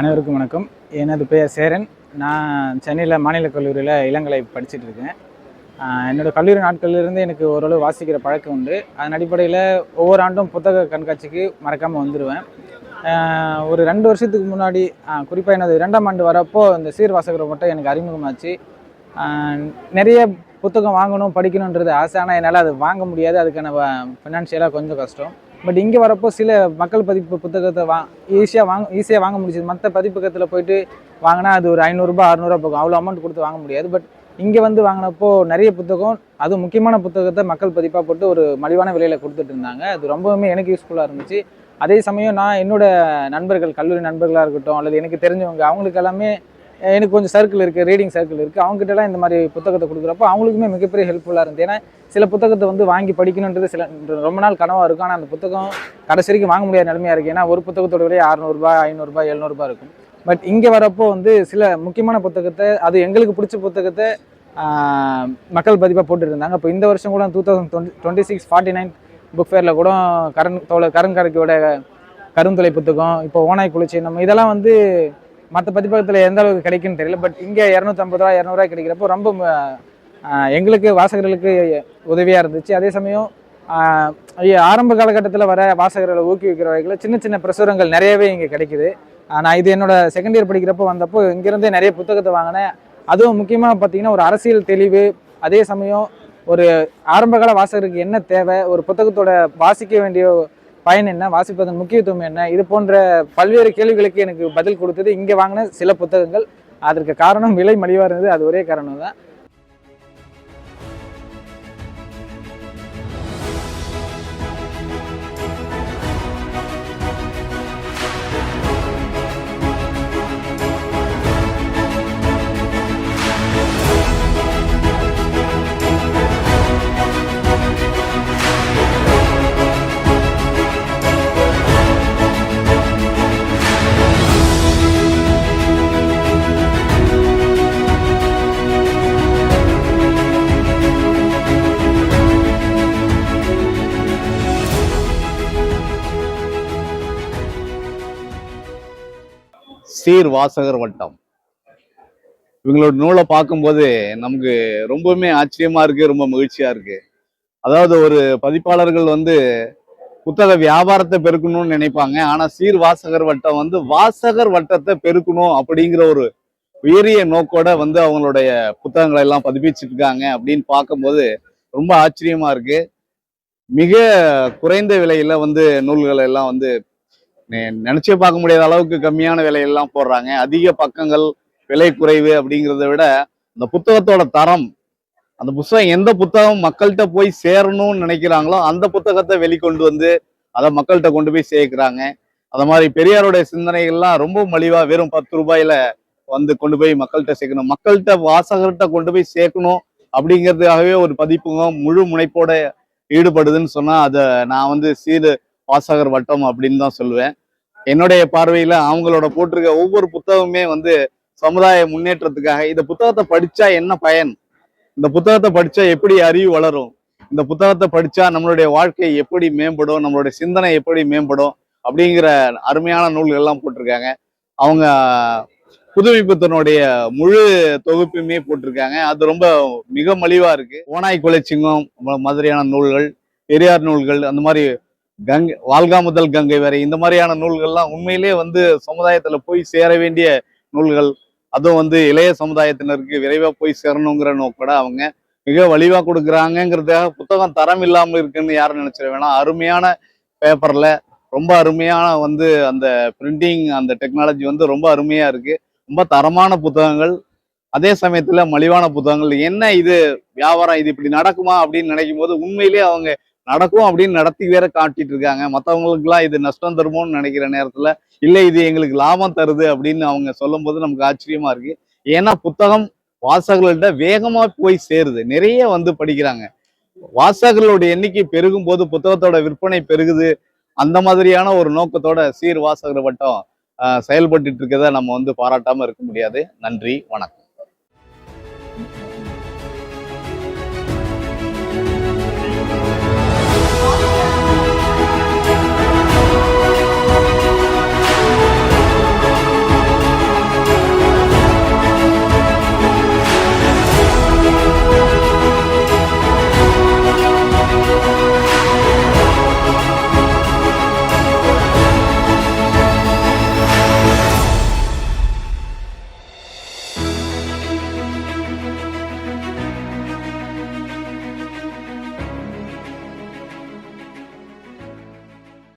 அனைவருக்கும் வணக்கம். எனது பெயர் சேரன். நான் சென்னையில் மாநில கல்லூரியில் இளங்கலை படிச்சுட்டு இருக்கேன். என்னோடய என்னோட கல்லூரி நாட்கள்லேருந்து எனக்கு ஓரளவு வாசிக்கிற பழக்கம் உண்டு. அதன் அடிப்படையில் ஒவ்வொரு ஆண்டும் புத்தக கண்காட்சிக்கு மறக்காமல் வந்துடுவேன் ஒரு ரெண்டு வருஷத்துக்கு முன்னாடி குறிப்பாக எனது இரண்டாம் ஆண்டு வரப்போ இந்த சீர் வாசகரை மட்டும் எனக்கு அறிமுகமாச்சு. நிறைய புத்தகம் வாங்கணும் படிக்கணுன்றது ஆசை. ஆனால் என்னால் அது வாங்க முடியாது. அதுக்கான ஃபினான்ஷியலாக கொஞ்சம் கஷ்டம். பட் இங்கே வரப்போ சில மக்கள் பதிப்பு புத்தகத்தை வா ஈஸியாக வாங்க ஈஸியாக வாங்க முடியுது மற்ற பதிப்பகத்தில் போயிட்டு வாங்கினா அது ஒரு ஐநூறுரூபா அறநூறுபா போகும். அவ்வளோ அமௌண்ட் கொடுத்து வாங்க முடியாது. பட் இங்கே வந்து வாங்கினப்போ நிறைய புத்தகம் அது முக்கியமான புத்தகத்தை மக்கள் பதிப்பாக போட்டு ஒரு மலிவான விலையில் கொடுத்துட்டு இருந்தாங்க. அது ரொம்பவுமே எனக்கு யூஸ்ஃபுல்லாக இருந்துச்சு. அதே சமயம் நான் என்னோட நண்பர்கள் கல்லூரி நண்பர்களாக இருக்கட்டும் அல்லது எனக்கு தெரிஞ்சவங்க அவங்களுக்கு எல்லாமே எனக்கு கொஞ்சம் சர்க்கிள் இருக்குது ரீடிங் சர்க்கிள் இருக்குது அவங்ககிட்டலாம் இந்த மாதிரி புத்தகத்தை கொடுக்குறப்போ அவங்களுக்குமே மிகப்பெரிய ஹெல்ப்ஃபுல்லாக இருந்தது. ஏன்னா சில புத்தகத்தை வந்து வாங்கி படிக்கணுன்றது சில ரொம்ப நாள் கனவாக இருக்கும். ஆனால் அந்த புத்தகம் கடைசி வரைக்கும் வாங்க முடியாத நிலைமையாக இருக்குது ஏன்னா ஒரு புத்தகத்தோட விலையை அறநூறுபா ஐநூறுரூபா எழுநூறுபா இருக்கும். பட் இங்கே வரப்போ வந்து சில முக்கியமான புத்தகத்தை அது எங்களுக்கு பிடிச்ச புத்தகத்தை மக்கள் பதிப்பாக போட்டுருந்தாங்க. இப்போ இந்த வருஷம் கூட two thousand twenty twenty six forty nine book ஃபேரில் கூட கரண் தோழ கரண் கரைக்கியோட கருந்தொலை புத்தகம் இப்போ ஓனாய் குளிச்சி நம்ம இதெல்லாம் வந்து மற்ற பதிப்பகத்தில் எந்த அளவுக்கு கிடைக்குன்னு தெரியல பட் இங்கே இரநூத்தம்பது ரூபா இரநூறுவா கிடைக்கிறப்போ ரொம்ப எங்களுக்கு வாசகர்களுக்கு உதவியாக இருந்துச்சு. அதே சமயம் ஆரம்ப காலகட்டத்தில் வர வாசகர்களை ஊக்குவிக்கிற வகையில் சின்ன சின்ன பிரசுரங்கள் நிறையவே இங்கே கிடைக்குது. நான் இது என்னோட செகண்ட் இயர் படிக்கிறப்போ வந்தப்போ இங்கேருந்தே நிறைய புத்தகத்தை வாங்கினேன். அதுவும் முக்கியமாக பார்த்தீங்கன்னா ஒரு அரசியல் தெளிவு அதே சமயம் ஒரு ஆரம்பகால வாசகருக்கு என்ன தேவை ஒரு புத்தகத்தோட வாசிக்க வேண்டிய பயன் என்ன வாசிப்பதன் முக்கியத்துவம் என்ன? இது போன்ற பல்வேறு கேள்விகளுக்கு எனக்கு பதில் கொடுத்தது இங்கே வாங்கின சில புத்தகங்கள். அதற்கு காரணம் விலை மலிவாக இருந்தது அது ஒரே காரணம் தான் சீர் வாசகர் வட்டம். இவங்களோட நூலை பார்க்கும்போது நமக்கு ரொம்பவுமே ஆச்சரியமா இருக்கு ரொம்ப மகிழ்ச்சியா இருக்கு. அதாவது ஒரு பதிப்பாளர்கள் வந்து புத்தக வியாபாரத்தை பெருக்கணும்னு நினைப்பாங்க ஆனா சீர் வாசகர் வட்டம் வந்து வாசகர் வட்டத்தை பெருக்கணும் அப்படிங்கிற ஒரு உயரிய நோக்கோட வந்து அவங்களுடைய புத்தகங்களை எல்லாம் பதிப்பிச்சிட்டு இருக்காங்க அப்படின்னு பார்க்கும்போது ரொம்ப ஆச்சரியமா இருக்கு. மிக குறைந்த விலையில வந்து நூல்களை எல்லாம் வந்து நினைச்சே பார்க்க முடியாத அளவுக்கு கம்மியான விலையெல்லாம் போடுறாங்க. அதிக பக்கங்கள் விலை குறைவு அப்படிங்கிறத விட அந்த புத்தகத்தோட தரம் அந்த புத்தகம் எந்த புத்தகம் மக்கள்கிட்ட போய் சேரணும்னு நினைக்கிறாங்களோ அந்த புத்தகத்தை வெளிக்கொண்டு வந்து அதை மக்கள்கிட்ட கொண்டு போய் சேர்க்கிறாங்க. அந்த மாதிரி பெரியாருடைய சிந்தனைகள்லாம் ரொம்ப மலிவா வெறும் பத்து ரூபாயில வந்து கொண்டு போய் மக்கள்கிட்ட சேர்க்கணும். மக்கள்கிட்ட வாசகர்கிட்ட கொண்டு போய் சேர்க்கணும் அப்படிங்கிறதுக்காகவே ஒரு பதிப்புகம் முழு முனைப்போட ஈடுபடுதுன்னு சொன்னா அதை நான் வந்து சீடு வாசகர் வட்டம் அப்படின்னு தான் சொல்லுவேன். என்னுடைய பார்வையில அவங்களோட போட்டிருக்க ஒவ்வொரு புத்தகமுமே வந்து சமுதாய முன்னேற்றத்துக்காக இந்த புத்தகத்தை படிச்சா என்ன பயன்? இந்த புத்தகத்தை படிச்சா எப்படி அறிவு வளரும்? இந்த புத்தகத்தை படிச்சா நம்மளுடைய வாழ்க்கை எப்படி மேம்படும்? நம்மளுடைய சிந்தனை எப்படி மேம்படும்? அப்படிங்கிற அருமையான நூல்கள் எல்லாம் போட்டிருக்காங்க. அவங்க புதுமைப்புத்தனுடைய முழு தொகுப்புமே போட்டிருக்காங்க. அது ரொம்ப மிக மலிவா இருக்கு. ஓனாய் குலைச்சிங்கம் மாதிரியான நூல்கள் பெரியார் நூல்கள் அந்த மாதிரி கங்கை வாழ்கா முதல் கங்கை வரை இந்த மாதிரியான நூல்கள்லாம் உண்மையிலே வந்து சமுதாயத்துல போய் சேர வேண்டிய நூல்கள். அதுவும் வந்து இளைய சமுதாயத்தினருக்கு விரைவா போய் சேரணுங்கிற நோக்கோட அவங்க மிக வலிவா கொடுக்குறாங்கிறதுக்காக புத்தகம் தரம் இல்லாமல் இருக்குன்னு யாரும் நினைச்சிட வேணாம். அருமையான பேப்பர்ல ரொம்ப அருமையான வந்து அந்த பிரிண்டிங் அந்த டெக்னாலஜி வந்து ரொம்ப அருமையா இருக்கு. ரொம்ப தரமான புத்தகங்கள். அதே சமயத்துல மலிவான புத்தகங்கள். என்ன இது வியாபாரம்? இது இப்படி நடக்குமா அப்படின்னு நினைக்கும் போது உண்மையிலேயே அவங்க நடக்கும் அப்படின்னு நடத்தி வேற காட்டிட்டு இருக்காங்க. மற்றவங்களுக்குலாம் இது நஷ்டம் தருமோன்னு நினைக்கிற நேரத்துல இல்லை இது எங்களுக்கு லாபம் தருது அப்படின்னு அவங்க சொல்லும் போது நமக்கு ஆச்சரியமா இருக்கு. ஏன்னா புத்தகம் வாசகர்கள்ட்ட வேகமா போய் சேருது. நிறைய வந்து படிக்கிறாங்க. வாசகர்களோட எண்ணிக்கை பெருகும் போது புத்தகத்தோட விற்பனை பெருகுது. அந்த மாதிரியான ஒரு நோக்கத்தோட சீர் வாசகர் வட்டம் ஆஹ், செயல்பட்டுட்டு நம்ம வந்து பாராட்டாம இருக்க முடியாது. நன்றி வணக்கம்.